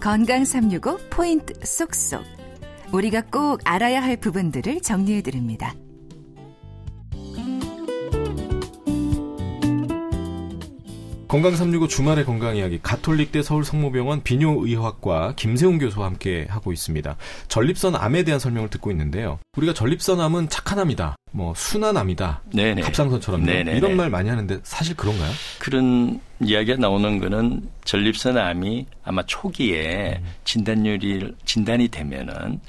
건강 365 포인트 쏙쏙. 우리가 꼭 알아야 할 부분들을 정리해 드립니다. 건강 365 주말의 건강 이야기 가톨릭대 서울 성모병원 비뇨의학과 김세웅 교수와 함께 하고 있습니다. 전립선 암에 대한 설명을 듣고 있는데요. 우리가 전립선 암은 착한 암이다. 뭐 순한 암이다. 네네. 갑상선처럼 네네. 이런 말 많이 하는데 사실 그런가요? 그런 이야기가 나오는 거는 전립선 암이 아마 초기에 음. 진단율이 진단이 되면은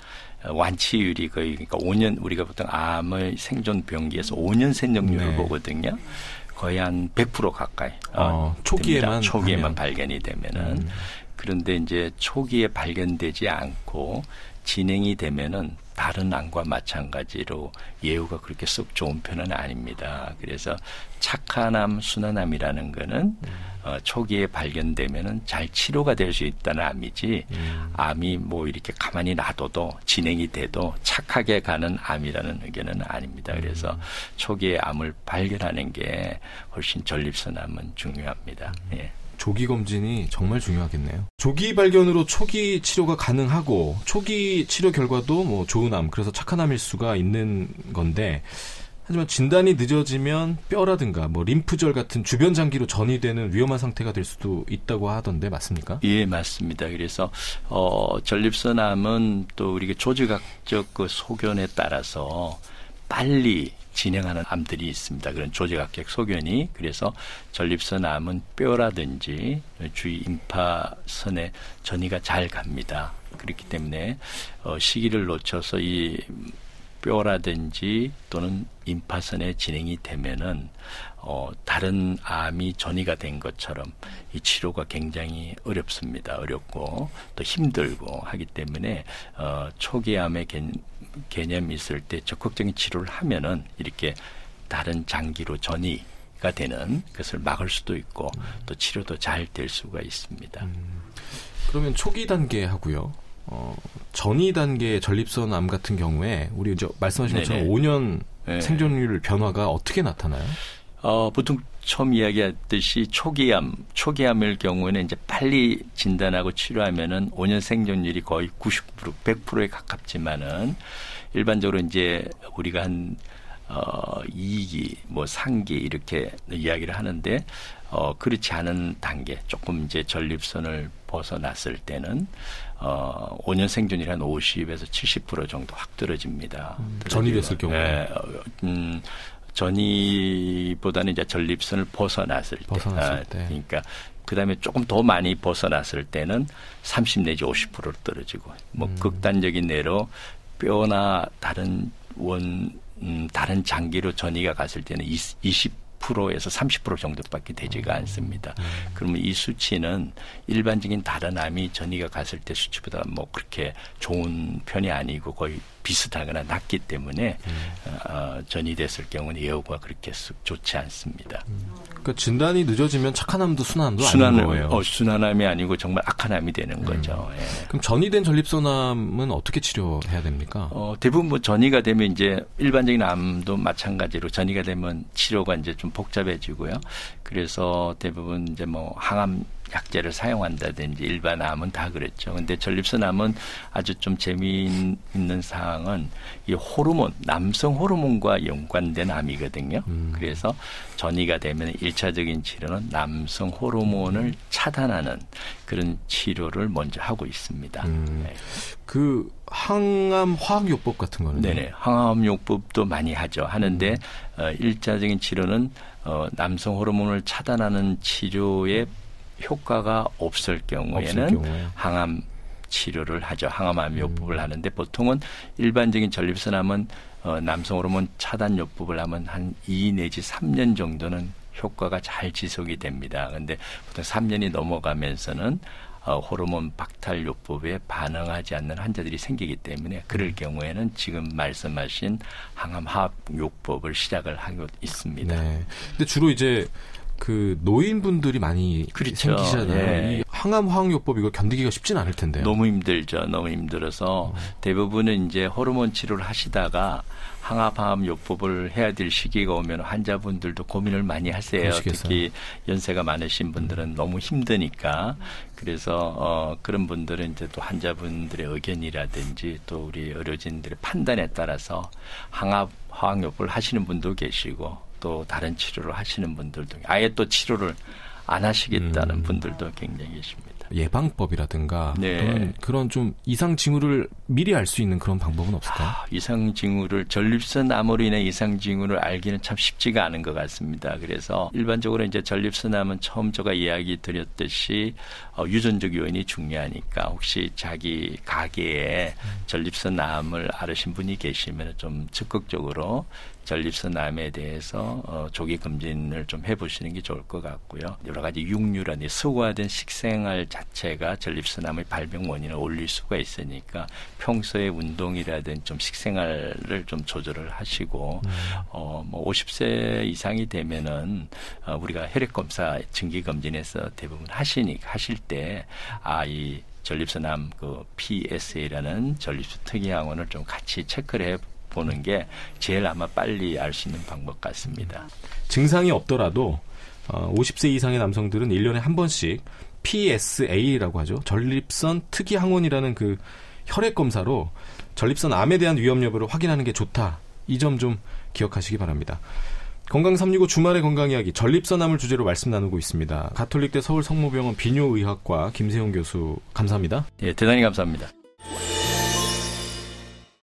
완치율이 거의 그러니까 5년 우리가 보통 암의 생존 병기에서 5년 생존율을 네. 보거든요. 거의 한 100% 가까이 어, 어 초기에만 초기에만 하면. 발견이 되면은 음. 그런데 이제 초기에 발견되지 않고 진행이 되면은 다른 암과 마찬가지로 예후가 그렇게 썩 좋은 편은 아닙니다. 그래서 착한 암, 순한 암이라는 거는 음. 어, 초기에 발견되면은 잘 치료가 될 수 있다는 암이지 음. 암이 뭐 이렇게 가만히 놔둬도 진행이 돼도 착하게 가는 암이라는 의견은 아닙니다. 그래서 음. 초기에 암을 발견하는 게 훨씬 전립선 암은 중요합니다. 음. 예. 조기 검진이 정말 중요하겠네요. 조기 발견으로 초기 치료가 가능하고 초기 치료 결과도 뭐 좋은 암, 그래서 착한 암일 수가 있는 건데 하지만 진단이 늦어지면 뼈라든가 뭐 림프절 같은 주변 장기로 전이되는 위험한 상태가 될 수도 있다고 하던데 맞습니까? 예, 맞습니다. 그래서 어 전립선암은 또 우리가 조직학적 그 소견에 따라서 빨리 진행하는 암들이 있습니다. 그런 조직학적 소견이 그래서 전립선 암은 뼈라든지 주위 임파선에 전이가 잘 갑니다. 그렇기 때문에 어, 시기를 놓쳐서 이 뼈라든지 또는 임파선에 진행이 되면은 어, 다른 암이 전이가 된 것처럼 이 치료가 굉장히 어렵습니다. 어렵고 또 힘들고 하기 때문에 어, 초기 암의 개, 개념이 있을 때 적극적인 치료를 하면은 이렇게 다른 장기로 전이 가 되는 것을 막을 수도 있고 또 치료도 잘 될 수가 있습니다. 음, 그러면 초기 단계 하고요. 어, 전이 단계 전립선 암 같은 경우에 우리 이제 말씀하신 것처럼 네네. 5년 네. 생존율 변화가 어떻게 나타나요? 어, 보통 처음 이야기했듯이 초기암, 초기암일 경우에는 이제 빨리 진단하고 치료하면은 5년 생존율이 거의 90%, 100%에 가깝지만은 일반적으로 이제 우리가 한 어, 2기, 뭐 3기 이렇게 이야기를 하는데 어, 그렇지 않은 단계, 조금 이제 전립선을 벗어났을 때는 어, 5년 생존율이 한 50에서 70% 정도 확 떨어집니다. 음, 전이 됐을 경우에. 네, 어, 음, 전이보다는 이제 전립선을 벗어났을 때. 벗어났을 아, 때. 그러니까 그다음에 조금 더 많이 벗어났을 때는 30 내지 50%로 떨어지고 뭐 음. 극단적인 예로 뼈나 다른 원 음, 다른 장기로 전이가 갔을 때는 20 10%에서 30% 정도밖에 되지가 않습니다. 음. 그러면 이 수치는 일반적인 다른 암이 전이가 갔을 때 수치보다 뭐 그렇게 좋은 편이 아니고 거의 비슷하거나 낮기 때문에 음. 어, 전이 됐을 경우는 예후가 그렇게 좋지 않습니다. 음. 그러니까 진단이 늦어지면 착한 암도 순한 암도 순한, 아닌 거예요. 어, 순한 암이 아니고 정말 악한 암이 되는 음. 거죠. 예. 그럼 전이된 전립선암은 어떻게 치료해야 됩니까? 어, 대부분 뭐 전이가 되면 이제 일반적인 암도 마찬가지로 전이가 되면 치료가 이제 좀 복잡해지고요. 그래서 대부분 이제 뭐 항암 약제를 사용한다든지 일반 암은 다 그랬죠. 근데 전립선 암은 아주 좀 재미있는 사항은 이 호르몬, 남성 호르몬과 연관된 암이거든요. 음. 그래서 전이가 되면 일차적인 치료는 남성 호르몬을 차단하는 그런 치료를 먼저 하고 있습니다. 음. 네. 그 항암 화학요법 같은 거는 네네 항암요법도 많이 하죠. 하는데 음. 어, 일차적인 치료는 어, 남성 호르몬을 차단하는 치료에 효과가 없을 경우에는 없을 경우에. 항암 치료를 하죠. 항암암요법을 음. 하는데 보통은 일반적인 전립선암은 어, 남성 호르몬 차단 요법을 하면 한 2 내지 3년 정도는 효과가 잘 지속이 됩니다. 근데 보통 3년이 넘어가면서는 어, 호르몬 박탈 요법에 반응하지 않는 환자들이 생기기 때문에 그럴 음. 경우에는 지금 말씀하신 항암 화학 요법을 시작을 하고 있습니다. 네. 근데 주로 이제 그 노인분들이 많이 그렇죠. 생기잖아요. 예. 이 항암 화학요법 이거 견디기가 쉽진 않을 텐데요. 너무 힘들죠. 너무 힘들어서 대부분은 이제 호르몬 치료를 하시다가 항암 요법을 해야 될 시기가 오면 환자분들도 고민을 많이 하세요. 그러시겠어요. 특히 연세가 많으신 분들은 너무 힘드니까 그래서 어 그런 분들은 이제 또 환자분들의 의견이라든지 또 우리 의료진들의 판단에 따라서 항암 화학요법을 하시는 분도 계시고 또 다른 치료를 하시는 분들도 아예 또 치료를 안 하시겠다는 음. 분들도 굉장히 계십니다. 예방법이라든가 네. 또는 그런 좀 이상 징후를 미리 알 수 있는 그런 방법은 없을까요? 아, 이상 징후를 전립선 암으로 인해 이상 징후를 알기는 참 쉽지가 않은 것 같습니다. 그래서 일반적으로 이제 전립선 암은 처음 제가 이야기 드렸듯이 어, 유전적 요인이 중요하니까 혹시 자기 가게에 전립선 암을 앓으신 분이 계시면 좀 적극적으로 전립선 암에 대해서 어, 조기 검진을 좀 해보시는 게 좋을 것 같고요. 여러 가지 육류라든지 수고화된 식생활 자체가 전립선암의 발병 원인을 올릴 수가 있으니까 평소에 운동이라든지 좀 식생활을 좀 조절을 하시고 어, 뭐 50세 이상이 되면은 어, 우리가 혈액 검사 증기 검진에서 대부분 하시니까 하실 때 아이 전립선암 그 PSA라는 전립선 특이 항원을 좀 같이 체크를 해 보는 게 제일 아마 빨리 알 수 있는 방법 같습니다. 증상이 없더라도 어, 50세 이상의 남성들은 1년에 한 번씩 PSA라고 하죠. 전립선 특이 항원이라는 그 혈액 검사로 전립선 암에 대한 위험 여부를 확인하는 게 좋다. 이 점 좀 기억하시기 바랍니다. 건강 365 주말의 건강 이야기 전립선암을 주제로 말씀 나누고 있습니다. 가톨릭대 서울 성모병원 비뇨의학과 김세용 교수 감사합니다. 예, 대단히 감사합니다.